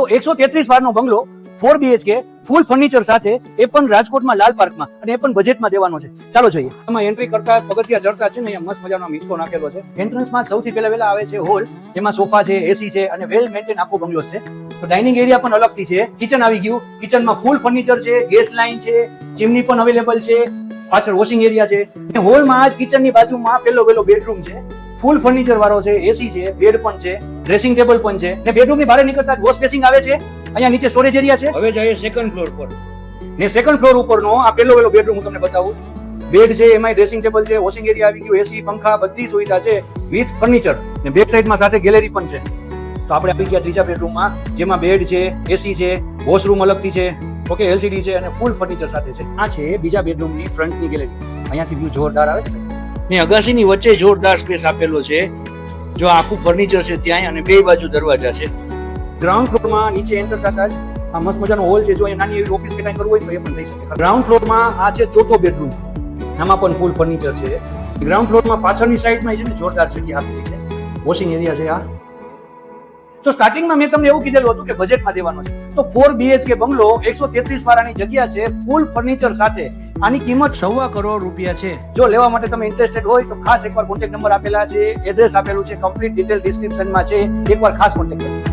તો એકસો તેત્રીસ બારનો બંગલો ફોર બીએચકે ફૂલ ફર્નિચર સાથે એ પણ રાજકોટમાં લાલ પાર્કમાં અને એ પણ બજેટમાં દેવાનો છે. ચાલો જોઈએ. એમાં એન્ટ્રી કરતા પગથિયા ચડતા છે ને અહીંયા મસ્ત મજાનો હિંચકો નાખેલો છે. એન્ટ્રન્સમાં સૌથી પહેલા પહેલા આવે છે હોલ એમાં સોફા છે એસી છે અને વેલ મેન્ટેન આખો બંગલો છે. તો ડાઇનિંગ એરિયા પણ અલગથી છે. કિચન આવી ગયું. કિચનમાં ફૂલ ફર્નિચર છે ગેસ લાઇન છે ચીમની પણ અવેલેબલ છે. પાછળ વોશિંગ એરિયા છે. હોલમાં જ કિચનની બાજુમાં પેલો પેલો બેડરૂમ છે. ફૂલ ફર્નિચર વાળો છે એસી છે બેડ પણ છે ડ્રેસિંગ ટેબલ પણ છે. ને બેડરૂમની બહાર નીકળતા વોશ બેસિંગ આવે છે. અહીંયા નીચે સ્ટોરેજ એરિયા છે. હવે જઈએ સેકન્ડ ફ્લોર પર. ને સેકન્ડ ફ્લોર ઉપરનો આ પેલો પેલો બેડરૂમ હું તમને બતાવું છું. બેડ છે એમાં ડ્રેસિંગ ટેબલ છે વોશિંગ એરિયા આવી ગયું એસી પંખા બધી સુવિધા છે વિથ ફર્નિચર ને બેક સાઈડમાં સાથે ગેલેરી પણ છે. તો આપણે આવી ગયા ત્રીજા બેડરૂમમાં જેમાં બેડ છે એસી છે વોશરૂમ અલગથી છે ઓકે એલસીડી છે અને ફૂલ ફર્નિચર સાથે છે. આ છે બીજા બેડરૂમની ફ્રન્ટની ગેલેરી અહીંયાથી વ્યૂ જોરદાર આવે છે. ને અગાસીની વચ્ચે જોરદાર સ્પેસ આપેલો છે. જો આખું ફર્નિચર છે ત્યાં અને બે બાજુ દરવાજા છે. ગ્રાઉન્ડ ફ્લોરમાં નીચે એન્ટર થતા જ આ મસ્ત મજાનો હોલ છે. જો અહીંયા નાની એવી ઓફિસ કે કાંઈ કરવું હોય તો એ પણ થઈ શકે. ગ્રાઉન્ડ ફ્લોરમાં આ છે ચોથો બેડરૂમ આમાં પણ ફૂલ ફર્નિચર છે. ગ્રાઉન્ડ ફ્લોરમાં પાછળની સાઈડમાં છે ને જોરદાર જગ્યા આપેલી છે. વોશિંગ એરિયા છે આ. તો સ્ટાર્ટિંગમાં મેં તમને એવું કીધેલું હતું કે બજેટમાં દેવાનો છે. તો ફોર બીએચકે બંગલો એકસો તેત્રીસ વાળાની જગ્યા છે ફૂલ ફર્નિચર સાથે. આની કિંમત સવા કરોડ રૂપિયા છે. જો લેવા માટે તમે ઇન્ટરેસ્ટેડ હોય તો ખાસ એકવાર કોન્ટેક્ટ નંબર આપેલા છે એડ્રેસ આપેલું છે કમ્પ્લીટ ડિટેલ ડિસ્ક્રિપ્શનમાં છે. એકવાર ખાસ કોન્ટેક્ટ કરજો.